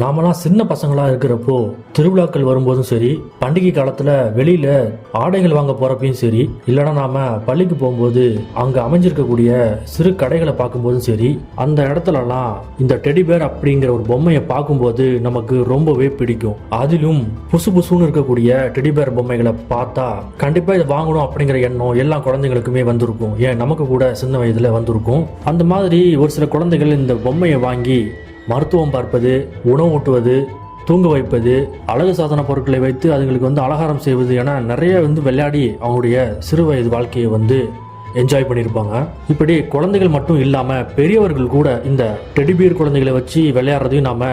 நாமெல்லாம் சின்ன பசங்களாக இருக்கிறப்போ திருவிழாக்கள் வரும்போதும் சரி பண்டிகை காலத்தில் வெளியில் ஆடைகள் வாங்க போகிறப்பையும் சரி இல்லைன்னா நாம் பள்ளிக்கு போகும்போது அங்கே அமைஞ்சிருக்கக்கூடிய சிறு கடைகளை பார்க்கும்போதும் சரி அந்த இடத்துலலாம் இந்த டெடிபேர் அப்படிங்கிற ஒரு பொம்மையை பார்க்கும்போது நமக்கு ரொம்பவே பிடிக்கும். அதிலும் புசு புசுன்னு இருக்கக்கூடிய டெடிபேர் பொம்மைகளை பார்த்தா கண்டிப்பாக இதை வாங்கணும் அப்படிங்கிற எண்ணம் எல்லா குழந்தைங்களுக்குமே வந்திருக்கும். ஏன் நமக்கு கூட சின்ன வயதில் வந்திருக்கும். அந்த மாதிரி ஒரு சில குழந்தைகள் இந்த பொம்மையை வாங்கி மருத்துவம் பார்ப்பது உணவு ஊட்டுவது தூங்க வைப்பது அழகு சாதன பொருட்களை வைத்து அதுங்களுக்கு வந்து அலங்காரம் செய்வது என நிறைய வந்து விளையாடி அவங்களுடைய சிறு வயது வாழ்க்கையை வந்து என்ஜாய் பண்ணியிருப்பாங்க. இப்படி குழந்தைகள் மட்டும் இல்லாமல் பெரியவர்கள் கூட இந்த டெடிபியர் குழந்தைகளை வச்சு விளையாடுறதையும் நாம்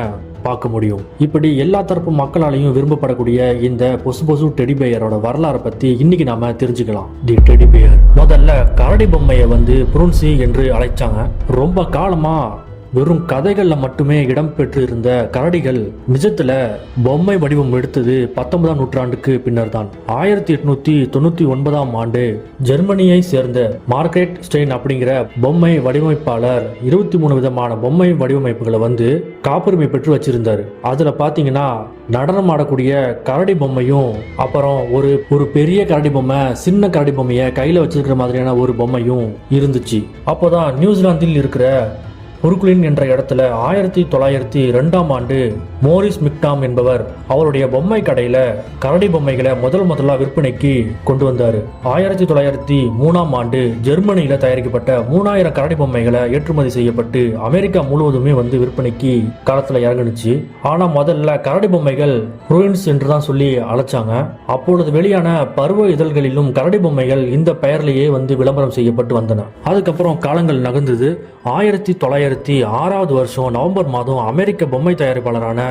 பார்க்க முடியும். இப்படி எல்லா தரப்பு மக்களாலையும் விரும்பப்படக்கூடிய இந்த பொசு பொசு டெடிபேயரோட வரலாறை பற்றி இன்னைக்கு நாம தெரிஞ்சுக்கலாம். தி டெடிபேயர் முதல்ல கரடி பொம்மையை வந்து புருன்சி என்று அழைச்சாங்க. ரொம்ப காலமாக வெறும் கதைகள்ல மட்டுமே இடம்பெற்று இருந்த கரடிகள் நிஜத்துல பொம்மை வடிவம் எடுத்தது பத்தொன்பதாம் நூற்றாண்டுக்கு பின்னர் தான் ஆயிரத்தி எட்நூத்தி தொண்ணூத்தி ஒன்பதாம் ஆண்டு ஜெர்மனியை சேர்ந்த மார்க்ரெட் ஸ்டெயின் அப்படிங்கிற பொம்மை வடிவமைப்பாளர் இருபத்தி மூணு விதமான பொம்மை வடிவமைப்புகளை வந்து காப்புரிமை பெற்று வச்சிருந்தாரு. அதுல பாத்தீங்கன்னா நடனம் ஆடக்கூடிய கரடி பொம்மையும் அப்புறம் ஒரு ஒரு பெரிய கரடி பொம்மை சின்ன கரடி பொம்மையை கையில வச்சிருக்கிற மாதிரியான ஒரு பொம்மையும் இருந்துச்சு. அப்போதான் நியூசிலாந்தில் இருக்கிற புருக்லின் என்ற இடத்துல ஆயிரத்தி தொள்ளாயிரத்தி ரெண்டாம் ஆண்டு மோரிஸ் மிக்டாம் என்பவர் அவருடைய பொம்மை கடையில கரடி பொம்மைகளை முதல் முதலா விற்பனைக்கு கொண்டு வந்தாரு. ஆயிரத்தி தொள்ளாயிரத்தி மூணாம் ஆண்டு ஜெர்மனியில தயாரிக்கப்பட்ட மூணாயிரம் கரடி பொம்மைகளை ஏற்றுமதி செய்யப்பட்டு அமெரிக்கா முழுவதுமே வந்து விற்பனைக்கு களத்துல இறங்குனுச்சு. ஆனா முதல்ல கரடி பொம்மைகள் ருயின்ஸ் என்று தான் சொல்லி அழைச்சாங்க. அப்பொழுது வெளியான பருவ இதழ்களிலும் கரடி பொம்மைகள் இந்த பெயர்லேயே வந்து விளம்பரம் செய்யப்பட்டு வந்தன. அதுக்கப்புறம் காலங்கள் நகர்ந்தது. ஆயிரத்தி தொள்ளாயிரத்தி ஆறாவது வருஷம் நவம்பர் மாதம் அமெரிக்க பொம்மை தயாரிப்பாளரான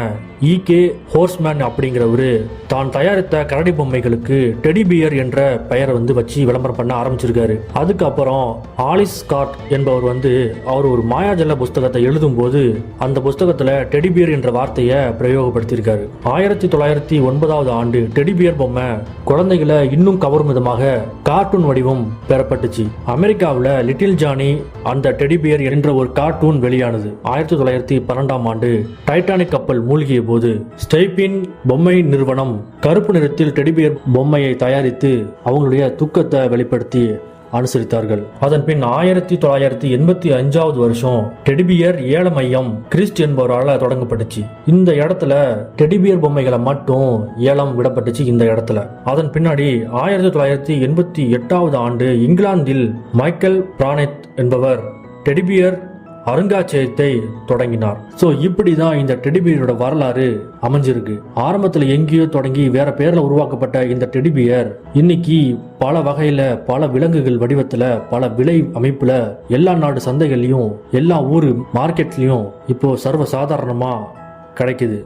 இகே ஹோர்ஸ்மேன் அப்படிங்கிறவரு தான் தயாரித்த கரடி பொம்மைகளுக்கு டெடிபியர் என்ற பெயரை வந்து வச்சு விளம்பரம் பண்ண ஆரம்பிச்சிருக்காரு. அதுக்கப்புறம் ஆலிஸ் ஸ்காட் என்பவர் வந்து அவர் ஒரு மாயாஜல புஸ்தகத்தை எழுதும் போது அந்த புஸ்தகத்துல டெடிபியர் என்ற வார்த்தையை பிரயோகப்படுத்தியிருக்காரு. ஆயிரத்தி தொள்ளாயிரத்தி ஒன்பதாவது ஆண்டு டெடிபியர் பொம்மை குழந்தைகளை இன்னும் கவரும் விதமாக கார்ட்டூன் வடிவம் பெறப்பட்டுச்சு. அமெரிக்காவில் லிட்டில் ஜானி அந்த டெடிபியர் என்ற ஒரு கார்ட்டூன் வெளியானது. ஆயிரத்தி தொள்ளாயிரத்தி பன்னெண்டாம் ஆண்டு டைட்டானிக் கப்பல் மூழ்கிய போது ஸ்டெய்பின் பொம்மை நிறுவனம் கருப்பு நிறத்தில் டெடிபியர் பொம்மையை தயாரித்து அவங்களுடைய துக்கத்தை வெளிப்படுத்தி அனுசரித்தார்கள். அதன் பின் ஆயிரத்தி தொள்ளாயிரத்தி எண்பத்தி அஞ்சாவது வருஷம் டெடிபியர் ஏல மையம் கிறிஸ்ட் என்பவரால் தொடங்கப்பட்டுச்சு. இந்த இடத்துல டெடிபியர் பொம்மைகளை மட்டும் ஏலம் விடப்பட்டுச்சு இந்த இடத்துல. அதன் பின்னாடி ஆயிரத்தி தொள்ளாயிரத்தி எண்பத்தி எட்டாவது ஆண்டு இங்கிலாந்தில் மைக்கேல் பிரானெத் என்பவர் டெடிபியர் அருங்காட்சியகத்தை தொடங்கினார். ஸோ இப்படி தான் இந்த டெடிபியரோட வரலாறு அமைஞ்சிருக்கு. ஆரம்பத்தில் எங்கேயோ தொடங்கி வேற பேர்ல உருவாக்கப்பட்ட இந்த டெடிபியர் இன்னைக்கு பல வகையில பல விலங்குகள் வடிவத்துல பல விலை அமைப்புல எல்லா நாடு சந்தைகள்லையும் எல்லா ஊர் மார்க்கெட்லயும் இப்போ சர்வ சாதாரணமா கிடைக்குது.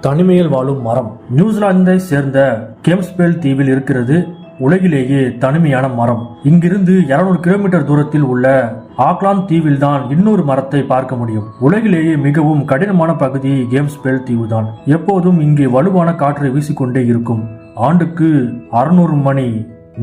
தனிமையில் வாழும் மரம். நியூசிலாந்தை சேர்ந்த கேம்ஸ்பேல் தீவில் இருக்கிறது உலகிலேயே தனிமையான மரம். இங்கிருந்து 200 கிலோமீட்டர் தூரத்தில் உள்ள ஆக்லாந்து தீவில் தான் இன்னொரு மரத்தை பார்க்க முடியும். உலகிலேயே மிகவும் கடினமான பகுதி கேம்ஸ்பேல் தீவு தான் எப்போதும் இங்கே வலுவான காற்றை வீசிக்கொண்டே இருக்கும். ஆண்டுக்கு அறுநூறு மணி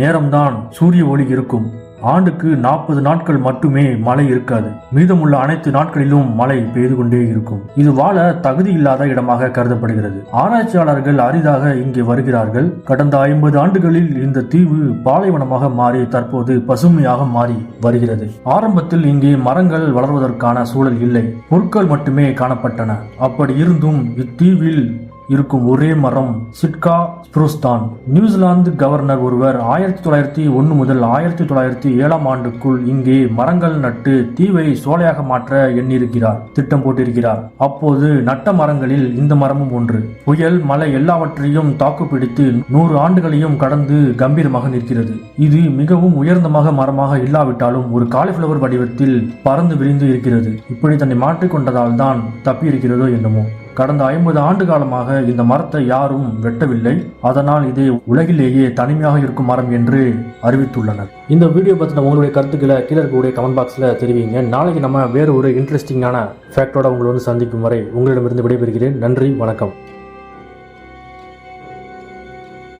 நேரம்தான் சூரிய ஒளி இருக்கும். ஆண்டுக்கு நாற்பது நாட்கள் மட்டுமே மழை இருக்காது. மீதமுள்ள அனைத்து நாட்களிலும் மழை பெய்து கொண்டே இருக்கும். இது வாழ தகுதி இல்லாத இடமாக கருதப்படுகிறது. ஆராய்ச்சியாளர்கள் அரிதாக இங்கே வருகிறார்கள். கடந்த ஐம்பது ஆண்டுகளில் இந்த தீவு பாலைவனமாக மாறி தற்போது பசுமையாக மாறி வருகிறது. ஆரம்பத்தில் இங்கே மரங்கள் வளர்வதற்கான சூழல் இல்லை. பொருட்கள் மட்டுமே காணப்பட்டன. அப்படி இருந்தும் இத்தீவில் இருக்கும் ஒரே மரம் சிட்கா ஸ்ப்ரூஸ் தான் நியூசிலாந்து கவர்னர் ஒருவர் ஆயிரத்தி தொள்ளாயிரத்தி ஒன்று முதல் ஆயிரத்தி தொள்ளாயிரத்தி ஏழாம் ஆண்டுக்குள் இங்கே மரங்கள் நட்டு தீவை சோலையாக மாற்ற எண்ணியிருக்கிறார் திட்டம் போட்டிருக்கிறார். அப்போது நட்ட மரங்களில் இந்த மரமும் ஒன்று. புயல் மலை எல்லாவற்றையும் தாக்குப்பிடித்து நூறு ஆண்டுகளையும் கடந்து கம்பீரமாக நிற்கிறது. இது மிகவும் உயர்ந்தமாக மரமாக இல்லாவிட்டாலும் ஒரு காலிஃபிளவர் வடிவத்தில் பறந்து விரிந்து இருக்கிறது. இப்படி தன்னை மாற்றிக்கொண்டதால் தான் தப்பியிருக்கிறதோ என்னமோ. கடந்த ஐம்பது ஆண்டு காலமாக இந்த மரத்தை யாரும் வெட்டவில்லை. அதனால் இது உலகிலேயே தனிமையாக இருக்கும் மரம் என்று அறிவித்துள்ளனர். இந்த வீடியோ பற்றின உங்களுடைய கருத்துக்களை கீழே இருக்கக்கூடிய கமெண்ட் பாக்ஸில் தெரிவிங்க. நாளைக்கு நம்ம வேறு ஒரு இன்ட்ரெஸ்டிங்கான ஃபேக்டோட உங்களை வந்து சந்திக்கும் வரை உங்களிடமிருந்து விடைபெறுகிறேன். நன்றி வணக்கம்.